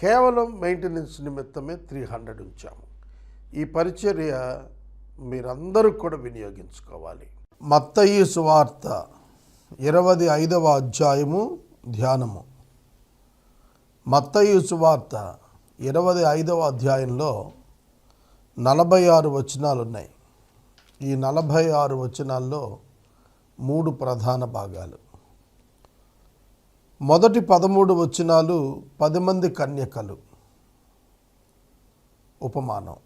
కేవలం మెయింటెనెన్స్ నిమిత్తమే three hundred ఉంచాము. ఈ పరిచర్య మీరందరూ కూడా వినియోగించుకోవాలి. మత్తయి సువార్త ఇరవై ఐదవ అధ్యాయము ధ్యానము. మత్తయి సువార్త ఇరవై ఐదవ అధ్యాయంలో నలభై ఆరు వచనాలు ఉన్నాయి ఈ నలభై ఆరు వచనాల్లో మూడు ప్రధాన భాగాలు. మొదటి పదమూడు వచనాలు పది మంది కన్యకలు. ఉపమానం.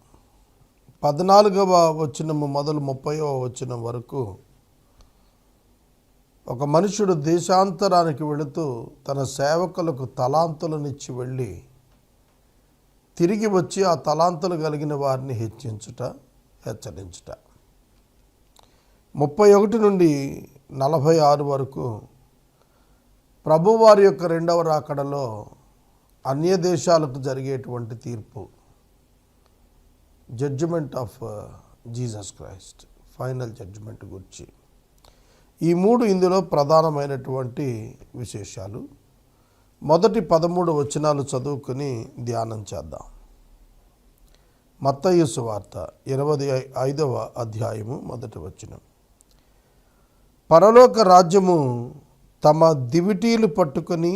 పద్నాలుగవ వచనము మొదలు ముప్పైవ వచనం వరకు ఒక మనుషుడు దేశాంతరానికి వెళుతూ తన సేవకులకు తలాంతులనిచ్చి వెళ్ళి తిరిగి వచ్చి ఆ తలాంతులు కలిగిన వారిని హెచ్చించుట హెచ్చరించుట. ముప్పై ఒకటి నుండి నలభై ఆరు వరకు ప్రభువారి యొక్క రెండవ రాకడలో అన్య దేశాలకు జరిగేటువంటి తీర్పు. Judgement of Jesus Christ final judgement గురించి. ఈ మూడు ఇందులో ప్రధానమైనటువంటి విశేషాలు. మొదటి పదమూడు వచనాలు చదువుకుని ధ్యానం చేద్దాం. మత్తయి సువార్త ఇరవై ఐదవ అధ్యాయము మొదటి వచనం. పరలోక రాజ్యము తమ దివిటీలు పట్టుకొని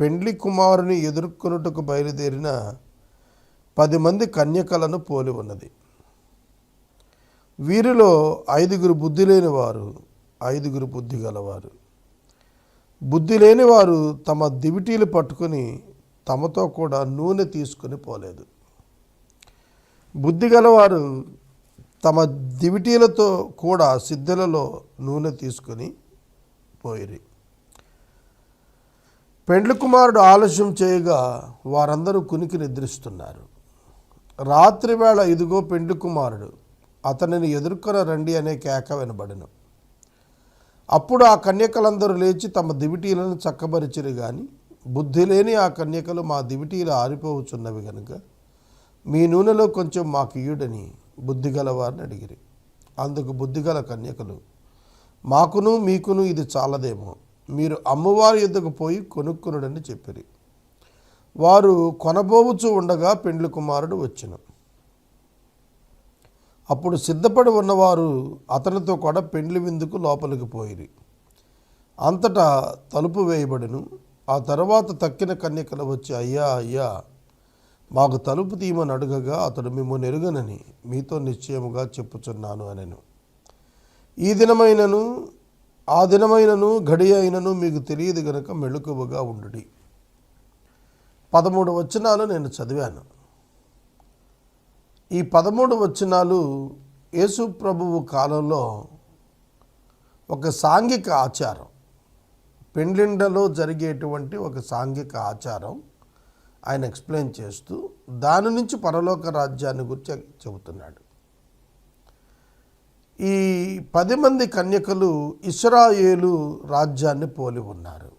పెండ్లి కుమారుని ఎదుర్కొనుటకు బయలుదేరిన పది మంది కన్యకలను పోలి ఉన్నది. వీరిలో ఐదుగురు బుద్ధి లేని వారు ఐదుగురు బుద్ధి గలవారు. బుద్ధి లేని వారు తమ దివిటీలు పట్టుకొని తమతో కూడా నూనె తీసుకొని పోలేదు. బుద్ధి గలవారు తమ దివిటీలతో కూడా సిద్ధలలో నూనె తీసుకొని పోయిరి. పెండ్లి కుమారుడు ఆలస్యం చేయగా వారందరూ కునికి నిద్రిస్తున్నారు. రాత్రివేళ ఇదిగో పెండ్లి కుమారుడు అతనిని ఎదుర్కొన రండి అనే కేక వినబడను. అప్పుడు ఆ కన్యకలందరూ లేచి తమ దివిటీలను చక్కబరిచిరి గాని బుద్ధి లేని ఆ కన్యకలు మా దివిటీలు ఆరిపోవచ్చున్నవి గనుక మీ నూనెలో కొంచెం మాకు ఇయుడని బుద్ధిగలవారిని అడిగిరి. అందుకు బుద్ధిగల కన్యకలు మాకును మీకును ఇది చాలదేమో. మీరు అమ్మవారి ఎద్దుకు పోయి కొనుక్కునుడని చెప్పిరి. వారు కొనబోవచ్చు ఉండగా పెండ్లి కుమారుడు వచ్చెను. అప్పుడు సిద్ధపడి ఉన్నవారు అతనితో కూడా పెండ్లి విందుకు లోపలికి పోయిరి. అంతటా తలుపు వేయబడిను. ఆ తర్వాత తక్కిన కన్యకలు వచ్చి అయ్యా అయ్యా మాకు తలుపు తీయమని అడగగా అతడు మిమ్మల్ని ఎరుగనని మీతో నిశ్చయముగా చెప్పుచున్నాను అనెను. ఈ దినమైనను ఆ దినమైనను గడి అయినను మీకు తెలియదు గనక మెళుకువగా ఉండుడి. పదమూడు వచనాలు నేను చదివాను. ఈ పదమూడు వచనాలు యేసు ప్రభువు కాలంలో ఒక సాంఘిక ఆచారం. పెండ్లిండలో జరిగేటువంటి ఒక సాంఘిక ఆచారం ఆయన ఎక్స్ప్లెయిన్ చేస్తూ దాని నుంచి పరలోక రాజ్యాన్ని గురించి చెబుతున్నాడు. ఈ పది మంది కన్యకలు ఇస్రాయేలు రాజ్యాన్ని పోలి ఉన్నారు.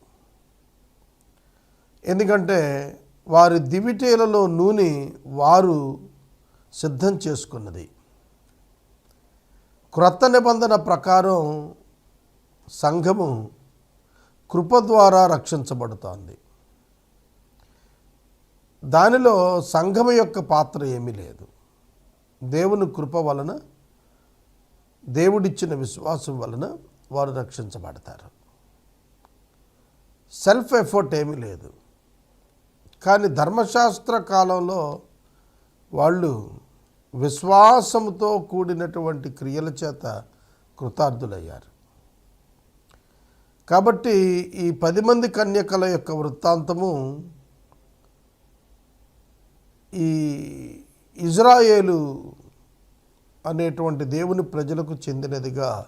ఎందుకంటే వారి దివిటేలలో నూనె వారు సిద్ధం చేసుకున్నది. క్రొత్త నిబంధన ప్రకారం సంఘము కృప ద్వారా రక్షించబడుతోంది. దానిలో సంఘం యొక్క పాత్ర ఏమీ లేదు. దేవుని కృప వలన దేవుడిచ్చిన విశ్వాసం వలన వారు రక్షించబడతారు. సెల్ఫ్ ఎఫర్ట్ ఏమీ లేదు. కానీ ధర్మశాస్త్ర కాలంలో వాళ్ళు విశ్వాసంతో కూడినటువంటి క్రియల చేత కృతార్థులయ్యారు. కాబట్టి ఈ పది మంది కన్యకల యొక్క వృత్తాంతము ఈ ఇజ్రాయేలు అనేటువంటి దేవుని ప్రజలకు చెందినదిగా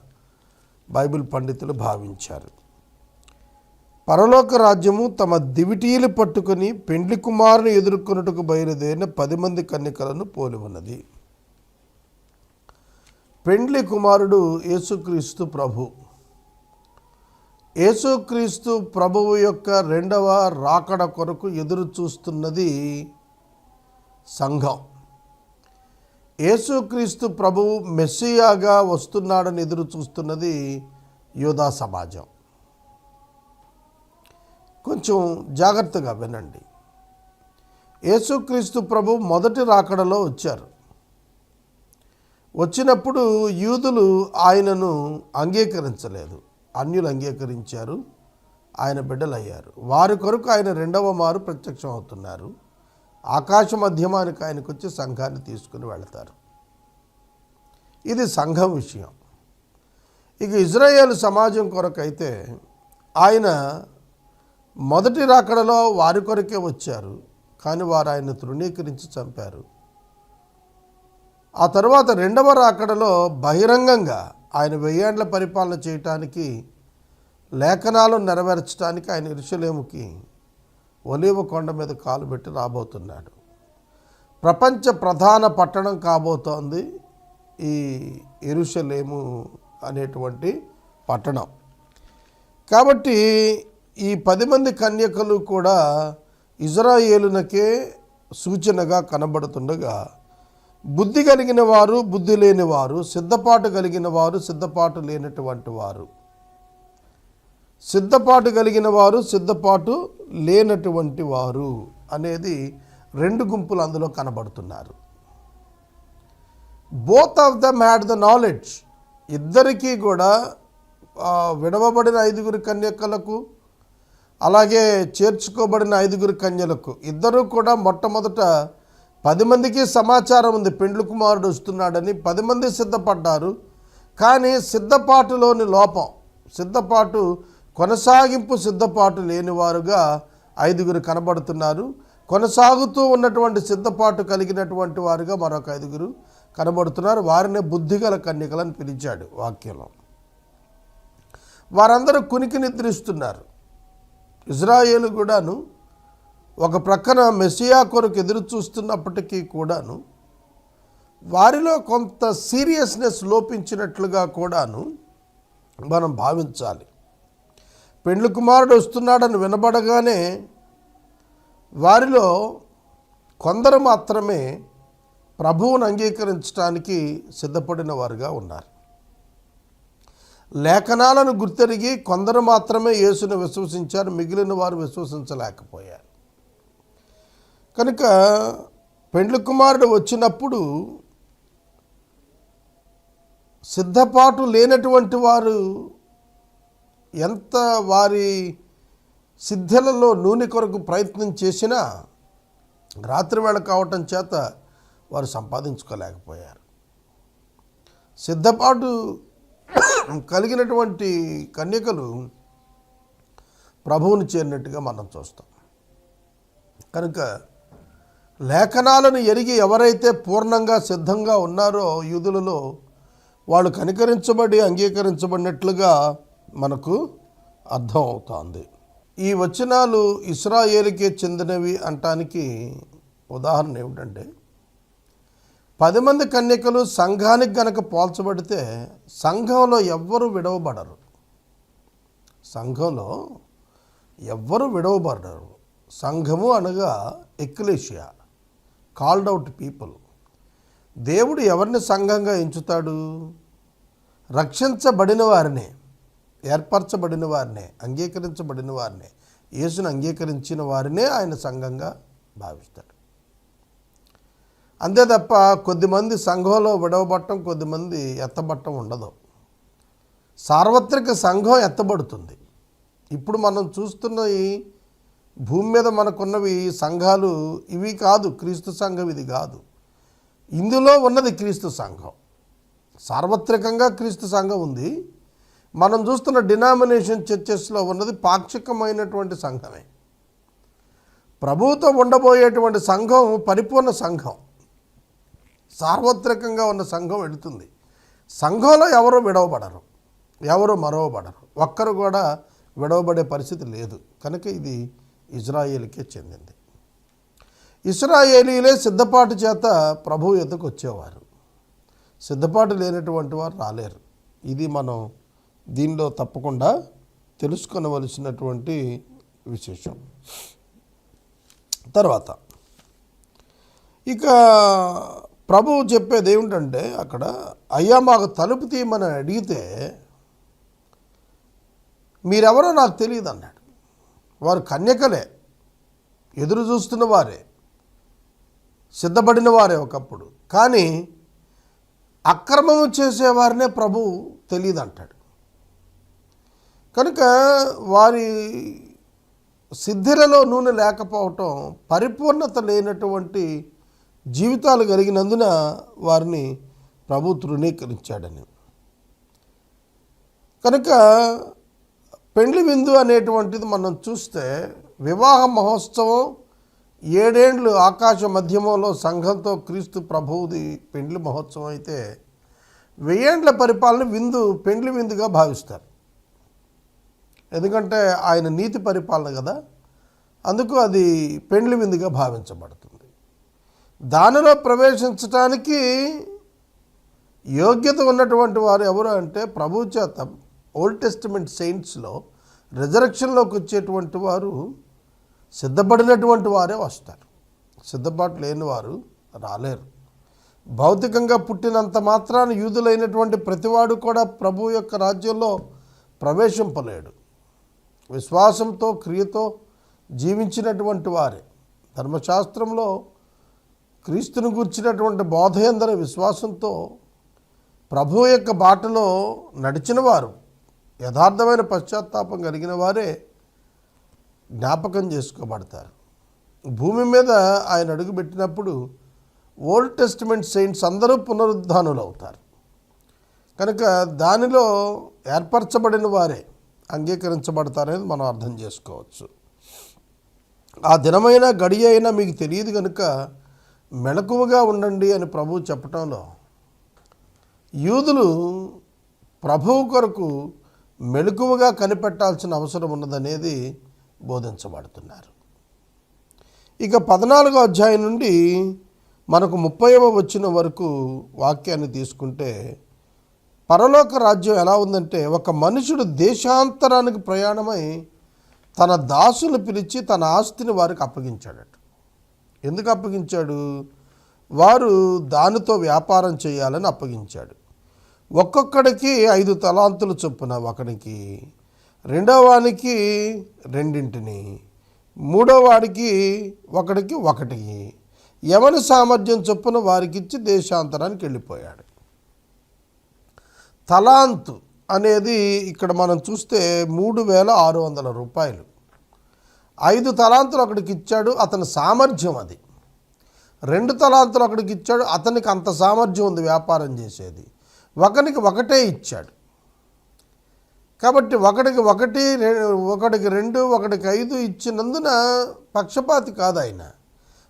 బైబిల్ పండితులు భావించారు. పరలోక రాజ్యము తమ దివిటీలు పట్టుకొని పెండ్లి కుమారుని ఎదుర్కొన్నట్టుకు బయలుదేరిన పది మంది కన్యకలను పోలి ఉన్నది. పెండ్లి కుమారుడు యేసుక్రీస్తు ప్రభు. యేసుక్రీస్తు ప్రభువు యొక్క రెండవ రాకడ కొరకు ఎదురు చూస్తున్నది సంఘం. యేసుక్రీస్తు ప్రభువు మెస్సియాగా వస్తున్నాడని ఎదురు చూస్తున్నది యోధా సమాజం. కొంచెం జాగ్రత్తగా వినండి. యేసుక్రీస్తు ప్రభు మొదటి రాకడలో వచ్చారు. వచ్చినప్పుడు యూదులు ఆయనను అంగీకరించలేదు. అన్యులు అంగీకరించారు. ఆయన బిడ్డలయ్యారు. వారి కొరకు ఆయన రెండవ మారు ప్రత్యక్షం అవుతున్నారు ఆకాశ మధ్యమానికి ఆయనకు వచ్చి సంఘాన్ని తీసుకుని వెళతారు. ఇది సంఘం విషయం. ఇక ఇజ్రాయేల్ సమాజం కొరకైతే ఆయన మొదటి రాకడలో వారి కొరకే వచ్చారు. కానీ వారు ఆయన తృణీకరించి చంపారు. ఆ తర్వాత రెండవ రాకడలో బహిరంగంగా ఆయన వెయ్యేండ్ల పరిపాలన చేయటానికి లేఖనాలు నెరవేర్చడానికి ఆయన ఇరుషులేముకి ఒలీవ కొండ మీద కాలు పెట్టి రాబోతున్నాడు. ప్రపంచ ప్రధాన పట్టణం కాబోతోంది ఈ ఎరుషలేము అనేటువంటి పట్టణం. కాబట్టి ఈ పది మంది కన్యకలు కూడా ఇజ్రాయేలునకే సూచనగా కనబడుతుండగా బుద్ధి కలిగిన వారు బుద్ధి లేని వారు సిద్ధపాటు కలిగిన వారు సిద్ధపాటు లేనటువంటి వారు. సిద్ధపాటు కలిగిన వారు సిద్ధపాటు లేనటువంటి వారు అనేది రెండు గుంపులు అందులో కనబడుతున్నారు. Both of them had the knowledge ఇద్దరికీ కూడా విడవబడిన ఐదుగురు కన్యకలకు అలాగే చేర్చుకోబడిన ఐదుగురు కన్యలకు ఇద్దరూ కూడా మొట్టమొదట పది మందికి సమాచారం ఉంది. పెండ్లు కుమారుడు వస్తున్నాడని పది మంది సిద్ధపడ్డారు. కానీ సిద్ధపాటులోని లోపం సిద్ధపాటు కొనసాగింపు సిద్ధపాటు లేనివారుగా ఐదుగురు కనబడుతున్నారు. కొనసాగుతూ ఉన్నటువంటి సిద్ధపాటు కలిగినటువంటి వారుగా మరొక ఐదుగురు కనబడుతున్నారు. వారినే బుద్ధిగల కన్యకలను పిలిచాడు వాక్యంలో. వారందరూ కునికి నిద్రిస్తున్నారు. ఇజ్రాయేలు కూడాను ఒక ప్రక్కన మెస్సియా కొరకు ఎదురు చూస్తున్నప్పటికీ కూడాను వారిలో కొంత సీరియస్నెస్ లోపించినట్లుగా కూడాను మనం భావించాలి. పెండ్లి కుమారుడు వస్తున్నాడని వినబడగానే వారిలో కొందరు మాత్రమే ప్రభువును అంగీకరించడానికి సిద్ధపడిన వారుగా ఉన్నారు. లేఖనాలను గుర్తెరిగి కొందరు మాత్రమే యేసును విశ్వసించారు మిగిలిన వారు విశ్వసించలేకపోయారు. కనుక పెండ్లి కుమారుడు వచ్చినప్పుడు సిద్ధపాటు లేనటువంటి వారు ఎంత వారి సిద్ధలలో నూనె కొరకు ప్రయత్నం చేసినా రాత్రివేళ కావటం చేత వారు సంపాదించుకోలేకపోయారు. సిద్ధపాటు కలిగినటువంటి కన్యకలు ప్రభువుని చేరినట్టుగా మనం చూస్తాం. కనుక లేఖనాలను ఎరిగి ఎవరైతే పూర్ణంగా సిద్ధంగా ఉన్నారో యూదులలో వాళ్ళు కనికరించబడి అంగీకరించబడినట్లుగా మనకు అర్థం అవుతోంది ఈ వచనాలు ఇస్రాయేలికే చెందినవి అంటానికి ఉదాహరణ ఏమిటంటే పది మంది కన్యకలు సంఘానికి గనక పోల్చబడితే సంఘంలో ఎవ్వరు విడవబడరు. సంఘంలో ఎవ్వరు విడవబడరు. సంఘము అనగా ఎక్లేషియా కాల్డ్ అవుట్ పీపుల్ దేవుడు ఎవరిని సంఘంగా ఎంచుతాడు? రక్షించబడిన వారినే. ఏర్పరచబడిన వారినే అంగీకరించబడిన వారినే. యేసును అంగీకరించిన వారినే ఆయన సంఘంగా భావిస్తాడు. అంతే తప్ప కొద్దిమంది సంఘంలో విడవబట్టం కొద్దిమంది ఎత్తబట్టం ఉండదు. సార్వత్రిక సంఘం ఎత్తబడుతుంది. ఇప్పుడు మనం చూస్తున్న ఈ భూమి మీద మనకున్నవి సంఘాలు ఇవి కాదు క్రీస్తు సంఘం ఇది కాదు. ఇందులో ఉన్నది క్రీస్తు సంఘం. సార్వత్రికంగా క్రీస్తు సంఘం ఉంది. మనం చూస్తున్న డినామినేషన్ చర్చెస్లో ఉన్నది పాక్షికమైనటువంటి సంఘమే. ప్రభుత్వం ఉండబోయేటువంటి సంఘం పరిపూర్ణ సంఘం. సార్వత్రికంగా ఉన్న సంఘం వెళుతుంది. సంఘంలో ఎవరు విడవబడరు? ఎవరు మరవబడరు? ఒక్కరు కూడా విడవబడే పరిస్థితి లేదు. కనుక ఇది ఇజ్రాయేల్కే చెందింది. ఇస్రాయేలీలే సిద్ధపాటు చేత ప్రభు ఎద్దకు వచ్చేవారు. సిద్ధపాటు లేనటువంటి వారు రాలేరు. ఇది మనం దీనిలో తప్పకుండా తెలుసుకొనవలసినటువంటి విశేషం. తర్వాత ఇక ప్రభువు చెప్పేది ఏమిటంటే అక్కడ అయ్యా మాకు తలుపు తీయమని అడిగితే మీరెవరో నాకు తెలియదు అన్నాడు. వారు కన్యకలే ఎదురు చూస్తున్న వారే సిద్ధపడిన వారే ఒకప్పుడు. కానీ అక్రమము చేసేవారినే ప్రభు తెలియదు అంటాడు కనుక వారి సిద్ధిలలో నూనె లేకపోవటం పరిపూర్ణత లేనటువంటి జీవితాలు కలిగినందున వారిని ప్రభు తృణీకరించాడని. కనుక పెండ్లి విందు అనేటువంటిది మనం చూస్తే వివాహ మహోత్సవం ఏడేండ్లు ఆకాశ మధ్యమంలో సంఘంతో క్రీస్తు ప్రభువుది పెండ్లి మహోత్సవం అయితే వెయ్యేండ్ల పరిపాలన విందు పెండ్లి విందుగా భావిస్తారు. ఎందుకంటే ఆయన నీతి పరిపాలన కదా అందుకు అది పెండ్లి విందుగా భావించబడుతుంది. దానిలో ప్రవేశించటానికి యోగ్యత ఉన్నటువంటి వారు ఎవరు అంటే ప్రభు చేత ఓల్డ్ టెస్టిమెంట్ సెయింట్స్లో రిజరక్షన్లోకి వచ్చేటువంటి వారు సిద్ధపడినటువంటి వారే వస్తారు. సిద్ధపాటు లేని వారు రాలేరు. భౌతికంగా పుట్టినంత మాత్రాన యూదులైనటువంటి ప్రతివాడు కూడా ప్రభు యొక్క రాజ్యంలో ప్రవేశింపలేడు. విశ్వాసంతో క్రియతో జీవించినటువంటి వారే. ధర్మశాస్త్రంలో క్రీస్తుని గూర్చినటువంటి బోధయందరి విశ్వాసంతో ప్రభు యొక్క బాటలో నడిచిన వారు యథార్థమైన పశ్చాత్తాపం కలిగిన వారే జ్ఞాపకం చేసుకోబడతారు. భూమి మీద ఆయన అడుగుపెట్టినప్పుడు ఓల్డ్ టెస్టిమెంట్ సెయింట్స్ అందరూ పునరుద్ధానులు అవుతారు కనుక దానిలో ఏర్పరచబడిన వారే అంగీకరించబడతారనేది మనం అర్థం చేసుకోవచ్చు. ఆ దినమైన గడి అయినా మీకు తెలియదు కనుక మెలకువగా ఉండండి అని ప్రభువు చెప్పటంలో యూదులు ప్రభువు కొరకు మెలకువగా కనిపెట్టాల్సిన అవసరం ఉన్నదనేది బోధించబడుతున్నారు. ఇక పద్నాలుగో అధ్యాయం నుండి మనకు ముప్పైవ వచ్చిన వరకు వాక్యాన్ని తీసుకుంటే పరలోక రాజ్యం ఎలా ఉందంటే ఒక మనుషుడు దేశాంతరానికి ప్రయాణమై తన దాసులు పిలిచి తన ఆస్తిని వారికి అప్పగించాడట. ఎందుకు అప్పగించాడు? వారు దానితో వ్యాపారం చేయాలని అప్పగించాడు. ఒక్కొక్కడికి ఐదు తలాంతులు చొప్పున ఒకనికి రెండవవానికి రెండింటిని మూడోవాడికి ఒకడికి ఒకటి ఎవరి సామర్థ్యం చొప్పున వారికిచ్చి దేశాంతరానికి వెళ్ళిపోయాడు. తలాంతు అనేది ఇక్కడ మనం చూస్తే మూడు వేల ఆరు వందల రూపాయలు. ఐదు తలాంతులు అక్కడికి ఇచ్చాడు అతని సామర్థ్యం అది. రెండు తలాంతులు అక్కడికి ఇచ్చాడు అతనికి అంత సామర్థ్యం ఉంది వ్యాపారం చేసేది. ఒకనికి ఒకటే ఇచ్చాడు. కాబట్టి ఒకటికి ఒకటి ఒకటికి రెండు ఒకటికి ఐదు ఇచ్చినందున పక్షపాతి కాదు ఆయన.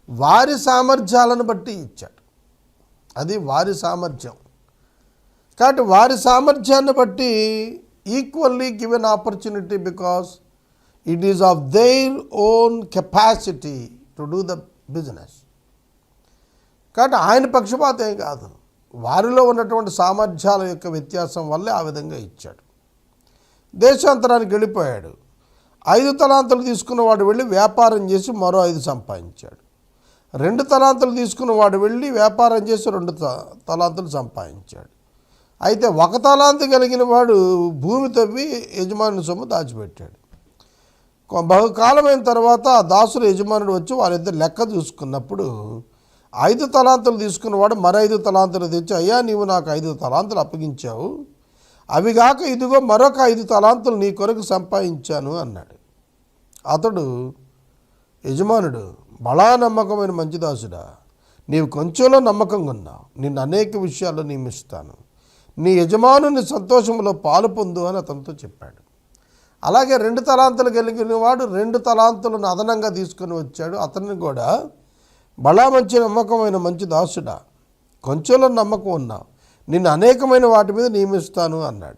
వారి సామర్థ్యాలను బట్టి ఇచ్చాడు. అది వారి సామర్థ్యం. కాబట్టి వారి సామర్థ్యాన్ని బట్టి equally given opportunity because it is of their own capacity to do the business కాబట్టి ఆయన పక్షపాతం ఏం కాదు. వారిలో ఉన్నటువంటి సామర్థ్యాల యొక్క వ్యత్యాసం వల్లే ఆ విధంగా ఇచ్చాడు. దేశాంతరానికి వెళ్ళిపోయాడు. ఐదు తలాంతులు తీసుకున్నవాడు వెళ్ళి వ్యాపారం చేసి మరో ఐదు సంపాదించాడు. రెండు తలాంతులు తీసుకున్నవాడు వెళ్ళి వ్యాపారం చేసి రెండు త- తలాంతులు సంపాదించాడు. అయితే ఒక తలాంతి కలిగిన వాడు భూమి తవ్వి యజమాని సొమ్ము దాచిపెట్టాడు. బహుకాలమైన తర్వాత ఆ దాసులు యజమానుడు వచ్చి వారిద్దరు లెక్క చూసుకున్నప్పుడు ఐదు తలాంతులు తీసుకున్నవాడు మరో ఐదు తలాంతులు తెచ్చి అయ్యా నీవు నాకు ఐదు తలాంతులు అప్పగించావు. అవి కాక ఇదిగో మరొక ఐదు తలాంతులు నీ కొరకు సంపాదించాను అన్నాడు. అతడు యజమానుడు బలా నమ్మకమైన మంచి దాసుడా నీవు కొంచెంలో నమ్మకంగా ఉన్నావు. నిన్ను అనేక విషయాల్లో నియమిస్తాను. నీ యజమానుని సంతోషంలో పాలు పొందు అని అతనితో చెప్పాడు. అలాగే రెండు తలాంతులు కలిగిన వాడు రెండు తలాంతులను అదనంగా తీసుకొని వచ్చాడు. అతన్ని కూడా బలా మంచి నమ్మకమైన మంచి దాసుడా కొంచెంలో నమ్మకం ఉన్నావు నిన్ను అనేకమైన వాటి మీద నియమిస్తాను అన్నాడు.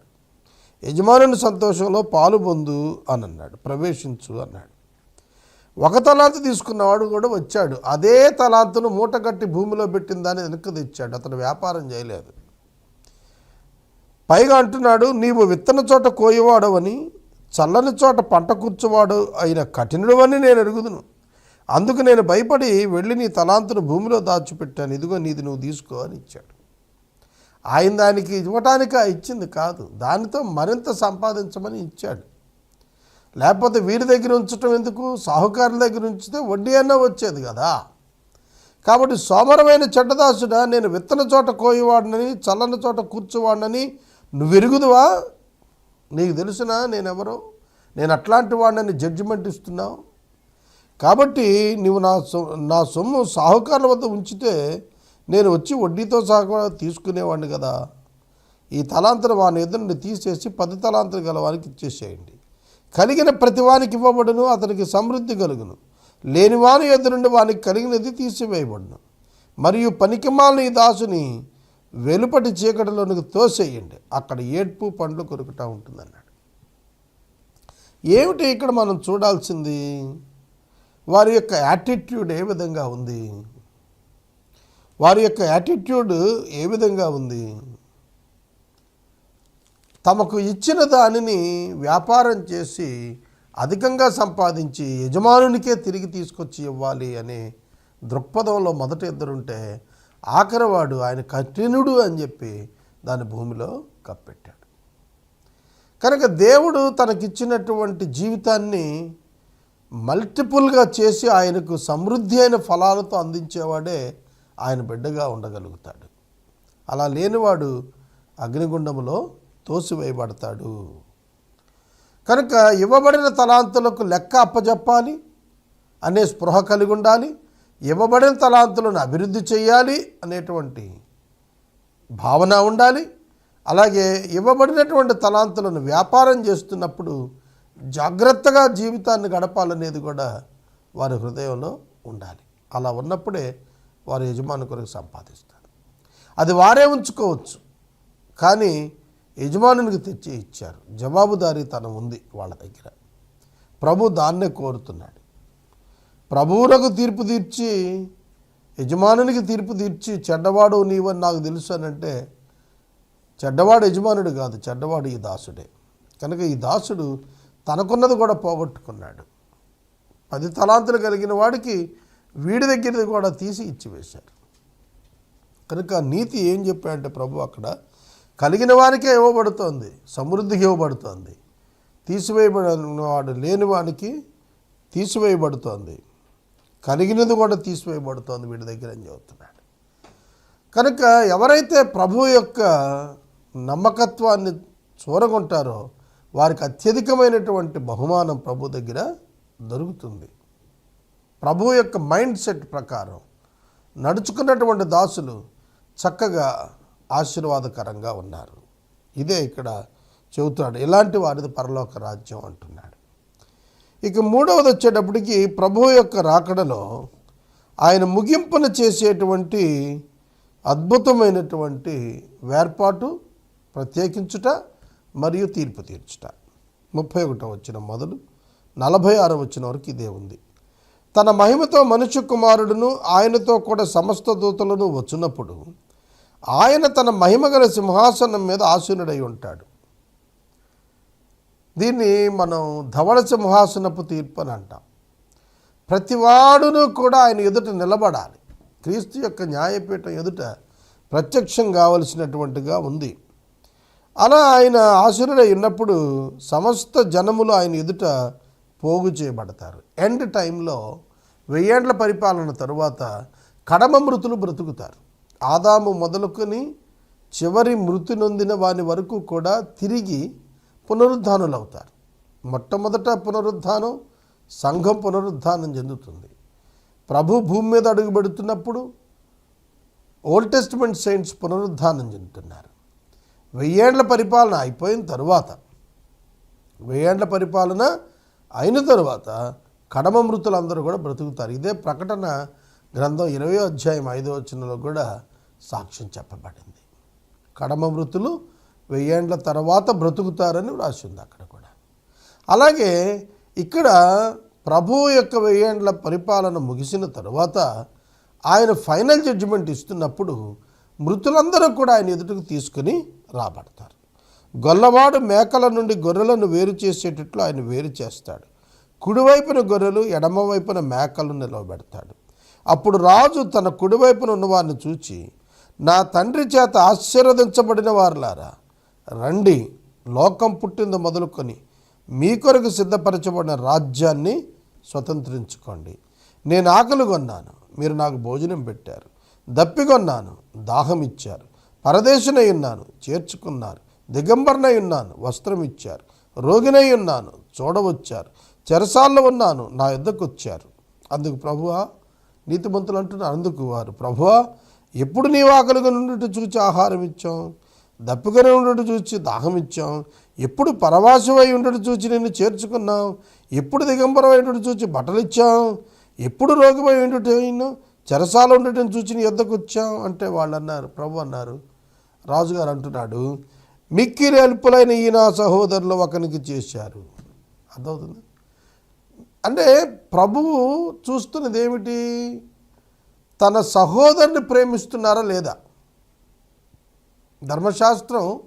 యజమానుని సంతోషంలో పాలు పొందు అని అన్నాడు ప్రవేశించు అన్నాడు. ఒక తలాంతు తీసుకున్నవాడు కూడా వచ్చాడు. అదే తలాంతును మూటగట్టి భూమిలో పెట్టిన దాన్ని వెనక్కి తెచ్చాడు. అతను వ్యాపారం చేయలేదు. పైగా అంటున్నాడు నీవు విత్తన చోట కోయవాడవని చల్లని చోట పంట కూర్చువాడు అయిన కఠినుడవని నేను ఎరుగుదును. అందుకు నేను భయపడి వెళ్ళి నీ తలాంతును భూమిలో దాచిపెట్టాను. ఇదిగో నీది నువ్వు తీసుకో అని ఇచ్చాడు. ఆయన దానికి ఇవ్వటానికి ఆ ఇచ్చింది కాదు దానితో మరింత సంపాదించమని ఇచ్చాడు. లేకపోతే వీరి దగ్గర ఉంచటం ఎందుకు? సాహుకారుల దగ్గర ఉంచితే వడ్డీ అన్నా వచ్చేది కదా. కాబట్టి సోమరమైన చెడ్డదాసుడా నేను విత్తన చోట కోయవాడినని చల్లని చోట కూర్చోవాడినని నువ్వు ఎరుగుదువా? నీకు తెలుసునా నేనెవరో? నేను అట్లాంటి వాడిని జడ్జిమెంట్ ఇస్తున్నావు. కాబట్టి నువ్వు నా నా సొమ్ము సాహుకారుల వద్ద ఉంచితే నేను వచ్చి వడ్డీతో సహా తీసుకునేవాడిని కదా. ఈ తలాంతరం వాని ఎదురుని తీసేసి పది తలాంతరం గల వారికి ఇచ్చేసేయండి. కలిగిన ప్రతి వానికి ఇవ్వబడును అతనికి సమృద్ధి కలుగును. లేని వాని ఎదురుండి వానికి కలిగినది తీసివేయబడును. మరియు పనికిమాలిన ఈ దాసుని వెలుపటి చీకటిలోనికి తోసేయండి. అక్కడ ఏడ్పు పండ్లు కొరుకుటా ఉంటుందన్నాడు. ఏమిటి ఇక్కడ మనం చూడాల్సింది? వారి యొక్క యాటిట్యూడ్ ఏ విధంగా ఉంది? వారి యొక్క యాటిట్యూడ్ ఏ విధంగా ఉంది? తమకు ఇచ్చిన దానిని వ్యాపారం చేసి అధికంగా సంపాదించి యజమానునికే తిరిగి తీసుకొచ్చి ఇవ్వాలి అనే దృక్పథంలో మొదట ఇద్దరుంటే ఆఖరివాడు ఆయన కఠినుడు అని చెప్పి దాని భూమిలో కప్పెట్టాడు. కనుక దేవుడు తనకిచ్చినటువంటి జీవితాన్ని మల్టిపుల్గా చేసి ఆయనకు సమృద్ధి అయిన ఫలాలతో అందించేవాడే ఆయన బిడ్డగా ఉండగలుగుతాడు. అలా లేనివాడు అగ్నిగుండములో తోసివేయబడతాడు. కనుక ఇవ్వబడిన తలాంతులకు లెక్క అప్పజెప్పాలి అనే స్పృహ కలిగి ఉండాలి ఇవ్వబడిన తలాంతులను అభివృద్ధి చేయాలి అనేటువంటి భావన ఉండాలి. అలాగే ఇవ్వబడినటువంటి తలాంతులను వ్యాపారం చేస్తున్నప్పుడు జాగ్రత్తగా జీవితాన్ని గడపాలనేది కూడా వారి హృదయంలో ఉండాలి. అలా ఉన్నప్పుడే వారు యజమాని కొరకు సంపాదిస్తారు. అది వారే ఉంచుకోవచ్చు. కానీ యజమానునికి తెచ్చి ఇచ్చారు. జవాబుదారీతనం ఉంది వాళ్ళ దగ్గర. ప్రభు దాన్నే కోరుతున్నాడు. ప్రభువులకు తీర్పు తీర్చి యజమానునికి తీర్పు తీర్చి చెడ్డవాడు నీవని నాకు తెలుసు అని అంటే చెడ్డవాడు యజమానుడు కాదు చెడ్డవాడు ఈ దాసుడే. కనుక ఈ దాసుడు తనకున్నది కూడా పోగొట్టుకున్నాడు. పది తలాంతులు కలిగిన వాడికి వీడి దగ్గరది కూడా తీసి ఇచ్చివేశారు కనుక నీతి ఏం చెప్పాడంటే ప్రభు అక్కడ కలిగిన వానికే ఇవ్వబడుతోంది సమృద్ధికి ఇవ్వబడుతోంది తీసివేయబడిన వాడు లేని వానికి తీసివేయబడుతోంది. కలిగినది కూడా తీసివేయబడుతోంది వీడి దగ్గర అని చెబుతున్నాడు. కనుక ఎవరైతే ప్రభు యొక్క నమ్మకత్వాన్ని చూరగొంటారో వారికి అత్యధికమైనటువంటి బహుమానం ప్రభు దగ్గర దొరుకుతుంది. ప్రభు యొక్క మైండ్ సెట్ ప్రకారం నడుచుకున్నటువంటి దాసులు చక్కగా ఆశీర్వాదకరంగా ఉన్నారు. ఇదే ఇక్కడ చెబుతున్నాడు ఇలాంటి వారిది పరలోక రాజ్యం అంటున్నాడు. ఇక మూడవది వచ్చేటప్పటికి ప్రభు యొక్క రాకడలో ఆయన ముగింపున చేసేటువంటి అద్భుతమైనటువంటి వేర్పాటు ప్రత్యేకించుట మరియు తీర్పు తీర్చుట. ముప్పై ఒకటో వచ్చిన మొదలు నలభై ఆరో వచ్చిన వరకు ఇదే ఉంది. తన మహిమతో మనుష్య కుమారుడును ఆయనతో కూడా సమస్త దూతలను వచ్చినప్పుడు ఆయన తన మహిమగల సింహాసనం మీద ఆసీనుడై ఉంటాడు. దీన్ని మనం ధవళ సింహాసనపు తీర్పు అని అంటాం. ప్రతివాడును కూడా ఆయన ఎదుట నిలబడాలి. క్రీస్తు యొక్క న్యాయపీఠం ఎదుట ప్రత్యక్షం కావలసినటువంటిగా ఉంది. అలా ఆయన ఆసురుడై ఉన్నప్పుడు సమస్త జనములు ఆయన ఎదుట పోగు చేయబడతారు. ఎండ్ టైంలో వెయ్యేండ్ల పరిపాలన తరువాత కడమ మృతులు బ్రతుకుతారు. ఆదాము మొదలుకొని చివరి మృతి నొందిన వాని వరకు కూడా తిరిగి పునరుద్ధానులు అవుతారు మొట్టమొదట పునరుద్ధానం సంఘం పునరుద్ధానం చెందుతుంది. ప్రభు భూమి మీద అడుగుపెడుతున్నప్పుడు ఓల్డ్ టెస్ట్మెంట్ సైన్స్ పునరుద్ధానం చెందుతున్నారు. వెయ్యేండ్ల పరిపాలన అయిపోయిన తరువాత వెయ్యేండ్ల పరిపాలన అయిన తరువాత కడమ మృతులందరూ కూడా బ్రతుకుతారు. ఇదే ప్రకటన గ్రంథం ఇరవై అధ్యాయం ఐదో వచనంలో కూడా సాక్ష్యం చెప్పబడింది. కడమ మృతులు వెయ్యేండ్ల తర్వాత బ్రతుకుతారని వ్రాసి ఉంది అక్కడ కూడా. అలాగే ఇక్కడ ప్రభువు యొక్క వెయ్యేండ్ల పరిపాలన ముగిసిన తర్వాత ఆయన ఫైనల్ జడ్జిమెంట్ ఇస్తున్నప్పుడు మృతులందరూ కూడా ఆయన ఎదుటికి తీసుకుని రాబడతారు. గొల్లవాడు మేకల నుండి గొర్రెలను వేరు చేసేటట్లు ఆయన వేరు చేస్తాడు. కుడివైపున గొర్రెలు ఎడమవైపున మేకలు నిలవబెడతాడు. అప్పుడు రాజు తన కుడివైపున ఉన్నవారిని చూచి నా తండ్రి చేత ఆశీర్వదించబడిన వారులారా రండి. లోకం పుట్టింది మొదలుకొని మీ కొరకు సిద్ధపరచబడిన రాజ్యాన్ని స్వతంత్రించుకోండి. నేను ఆకలి కొన్నాను మీరు నాకు భోజనం పెట్టారు. దప్పికొన్నాను దాహం ఇచ్చారు. పరదేశనై ఉన్నాను చేర్చుకున్నారు. దిగంబరనై ఉన్నాను వస్త్రం ఇచ్చారు. రోగినై ఉన్నాను చూడవచ్చారు. చెరసాల్లో ఉన్నాను నా యుద్ధకు వచ్చారు అందుకు ప్రభువా నీతిమంతులు అంటున్నారు. అందుకు వారు ప్రభువా ఎప్పుడు నీ ఆకలిగా నుండి చూచి ఆహారం ఇచ్చాం దప్పికనే ఉండటం చూచి దాహం ఇచ్చాం ఎప్పుడు పరవాసమై ఉండటం చూచి నిన్ను చేర్చుకున్నాం. ఎప్పుడు దిగంబరమై ఉండటం చూచి బట్టలు ఇచ్చాం ఎప్పుడు రోగమై ఉండటం చెరసాల ఉండటం చూచి నీ యొద్దకు వచ్చాం అంటే వాళ్ళు అన్నారు ప్రభు అన్నారు. రాజుగారు అంటున్నాడు మిక్కిరి అల్పులైన ఈయన సహోదరులు ఒకనికి చేశారు. అర్థమవుతుంది? అంటే ప్రభువు చూస్తున్నది ఏమిటి తన సహోదరుని ప్రేమిస్తున్నారా లేదా? ధర్మశాస్త్రం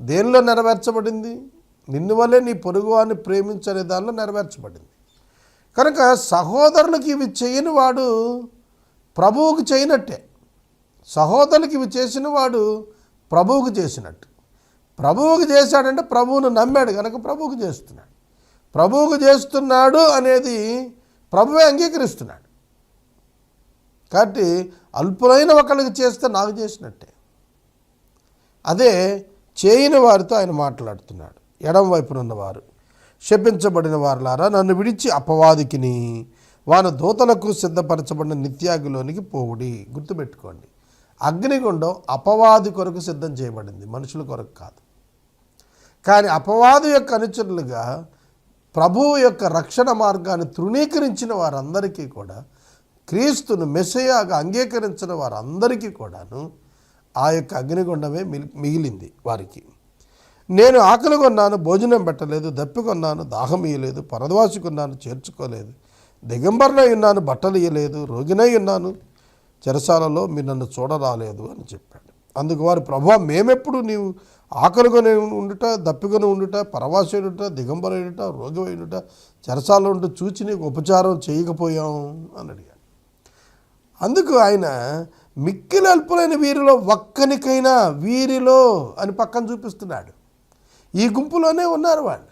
దేనిలో నెరవేర్చబడింది? నిన్ను వల్లే నీ పొరుగువాన్ని ప్రేమించనే దానిలో నెరవేర్చబడింది. కనుక సహోదరులకు ఇవి చేయని వాడు ప్రభువుకు చేయనట్టే. సహోదరులకు ఇవి చేసిన వాడు ప్రభువుకు చేసినట్టు. ప్రభువుకు చేశాడంటే ప్రభువును నమ్మాడు కనుక ప్రభువుకు చేస్తున్నాడు. ప్రభువుకు చేస్తున్నాడు అనేది ప్రభువే అంగీకరిస్తున్నాడు. కాబట్టి అల్పులైన ఒకరికి చేస్తే నాకు చేసినట్టే. అదే చేయని వారితో ఆయన మాట్లాడుతున్నాడు. ఎడం వైపున ఉన్నవారు శపించబడిన వారులారా నన్ను విడిచి అపవాదికిని వాని దూతలకు సిద్ధపరచబడిన నిత్యాగిలోనికి పోవుడి. గుర్తుపెట్టుకోండి అగ్నిగుండం అపవాది కొరకు సిద్ధం చేయబడింది మనుషుల కొరకు కాదు. కానీ అపవాది యొక్క అనుచరులుగా ప్రభువు యొక్క రక్షణ మార్గాన్ని తృణీకరించిన వారందరికీ కూడా క్రీస్తును మెస్సయాగా అంగీకరించిన వారందరికీ కూడాను ఆ యొక్క అగ్నిగుండమే మిగిలింది వారికి. నేను ఆకలి కొన్నాను భోజనం పెట్టలేదు దప్పికొన్నాను దాహం ఇయ్యలేదు పరదవాసుకున్నాను చేర్చుకోలేదు. దిగంబరనై ఉన్నాను బట్టలు ఇయ్యలేదు రోగినై ఉన్నాను. చెరసాలలో మీరు నన్ను చూడరాలేదు అని చెప్పాడు. అందుకు వారు ప్రభా మేమెప్పుడు నీవు ఆకలికొని ఉండుట దప్పికొని ఉండుట పరవాసి ఉండుట దిగంబరైనట రోగమైనట చెరసాల ఉంటూ చూచి నీకు ఉపచారం చేయకపోయాం అని అడిగాడు. అందుకు ఆయన మిక్కిలి అల్పులైన వీరిలో ఒక్కనికైనా వీరిలో అని పక్కన చూపిస్తున్నాడు. ఈ గుంపులోనే ఉన్నారు వాళ్ళు.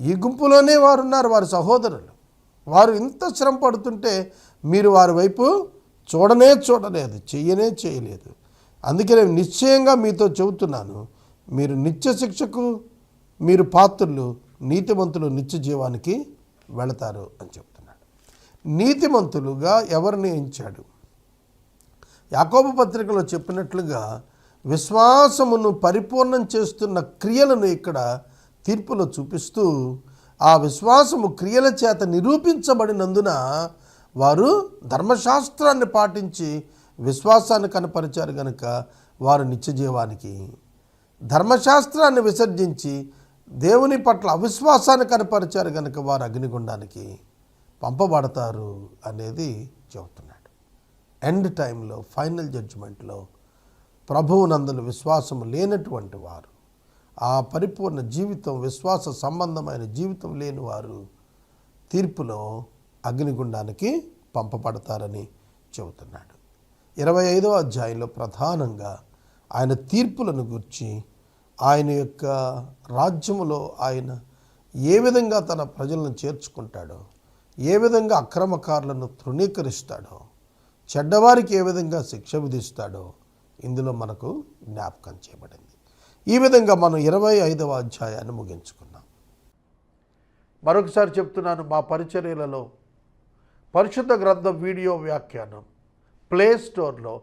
ఈ గుంపులోనే వారు ఉన్నారు వారి సహోదరులు. వారు ఇంత శ్రమ పడుతుంటే మీరు వారి వైపు చూడనే చూడలేదు చెయ్యనే చేయలేదు అందుకే నేను నిశ్చయంగా మీతో చెబుతున్నాను మీరు నిత్య శిక్షకు మీరు పాత్రులు నీతిమంతులు నిత్య జీవానికి వెళతారు అని చెప్తున్నాడు నీతిమంతులుగా ఎవరిని ఎంచాడు? యాకోబ పత్రికలో చెప్పినట్లుగా విశ్వాసమును పరిపూర్ణం చేస్తున్న క్రియలను ఇక్కడ తీర్పులో చూపిస్తూ ఆ విశ్వాసము క్రియల చేత నిరూపించబడినందున వారు ధర్మశాస్త్రాన్ని పాటించి విశ్వాసాన్ని కనపరిచారు కనుక వారు నిత్యజీవానికి. ధర్మశాస్త్రాన్ని విసర్జించి దేవుని పట్ల అవిశ్వాసాన్ని కనపరిచారు కనుక వారు అగ్నిగుండానికి పంపబడతారు అనేది చెబుతున్నారు ఎండ్ టైంలో ఫైనల్ జడ్జిమెంట్లో ప్రభువునందులు విశ్వాసము లేనటువంటి వారు ఆ పరిపూర్ణ జీవితం విశ్వాస సంబంధమైన జీవితం లేని వారు తీర్పులో అగ్నిగుండానికి పంపబడతారని చెబుతున్నాడు. ఇరవై ఐదవ అధ్యాయంలో ప్రధానంగా ఆయన తీర్పులను గుర్చి ఆయన యొక్క రాజ్యములో ఆయన ఏ విధంగా తన ప్రజలను చేర్చుకుంటాడో ఏ విధంగా అక్రమకారులను తృణీకరిస్తాడో చెడ్డవారికి ఏ విధంగా శిక్ష విధిస్తాడో ఇందులో మనకు జ్ఞాపకం చేయబడింది. ఈ విధంగా మనం ఇరవై ఐదవ అధ్యాయాన్ని ముగించుకున్నాం. మరొకసారి చెప్తున్నాను మా పరిచర్యలలో పరిశుద్ధ గ్రంథం వీడియో వ్యాఖ్యానం ప్లే స్టోర్లో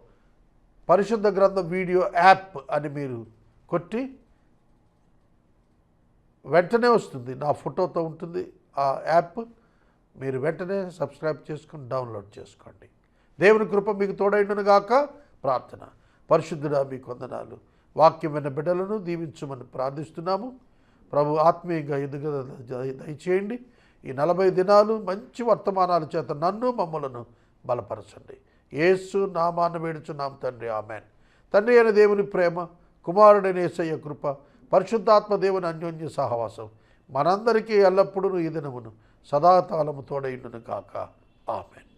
పరిశుద్ధ గ్రంథం వీడియో యాప్ అని మీరు కొట్టి వెంటనే వస్తుంది. నా ఫోటోతో ఉంటుంది ఆ యాప్. మీరు వెంటనే సబ్స్క్రైబ్ చేసుకుని డౌన్లోడ్ చేసుకోండి. దేవుని కృప మీకు తోడైండునుగాక ప్రార్థన. పరిశుద్ధుడా మీకు వందనాలు. వాక్యమైన బిడ్డలను దీవించమని ప్రార్థిస్తున్నాము. ప్రభు ఆత్మీయంగా ఎదుగుదల దయచేయండి. ఈ నలభై దినాలు మంచి వర్తమానాల చేత నన్ను మమ్మలను బలపరచండి. ఏసు నామాన్ని వేడుచున్నాం తండ్రి. ఆమెన్. తండ్రి అయిన దేవుని ప్రేమ కుమారుడైన ఏసయ్య కృప పరిశుద్ధాత్మ దేవుని అన్యోన్య సహవాసం మనందరికీ ఎల్లప్పుడూ ఈ దినమును సదాకాలము తోడైండును కాక ఆమెన్.